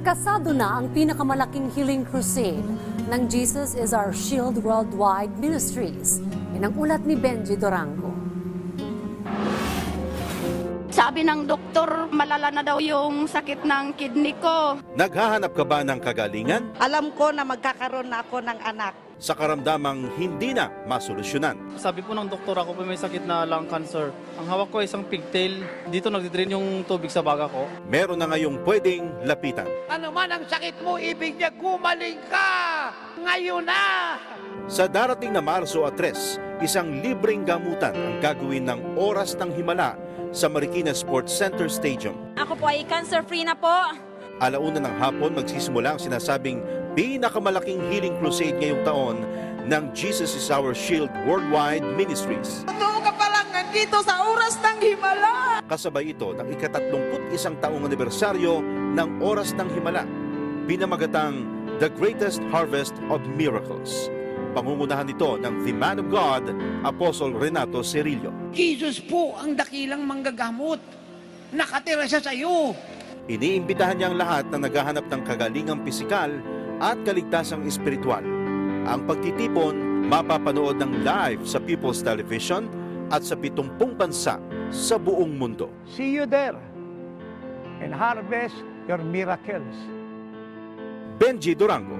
Kasado na ang pinakamalaking healing crusade ng Jesus is Our Shield Worldwide Ministries. Yan ang ulat ni Benji Dorango. Sabi ng doktor, malala na daw yung sakit ng kidney ko. Naghahanap ka ba ng kagalingan Alam ko na magkakaroon na ako ng anak. sa karamdamang hindi na masolusyonan? Sabi po ng doktor ako po may sakit na lung cancer. Ang hawak ko ay isang pigtail. Dito nagdidrain yung tubig sa baga ko. Meron na ngayong pwedeng lapitan. Ano man ang sakit mo, ibig niya gumaling ka! Ngayon na! Sa darating na Marso at 3, isang libreng gamutan ang gagawin ng Oras ng Himala sa Marikina Sports Center Stadium. Ako po ay cancer-free na po. Alauna ng hapon magsisimula ang sinasabing pinakamalaking healing crusade ngayong taon ng Jesus is Our Shield Worldwide Ministries. Totoo ka pa lang nandito sa oras ng himala. Kasabay ito ng ikatatlumput isang taong anibersaryo ng Oras ng Himala, pinamagatang The Greatest Harvest of Miracles. Pangungunahan nito ng The Man of God, Apostle Renato Cerillo. Jesus po ang dakilang manggagamot. Nakatira siya sa iyo. Iniimbitahan niya ang lahat na naghahanap ng kagalingang pisikal at kaligtasang espiritual. Ang pagtitipon mapapanood ng live sa People's Television at sa 70 bansa sa buong mundo. See you there and harvest your miracles. Benji Durango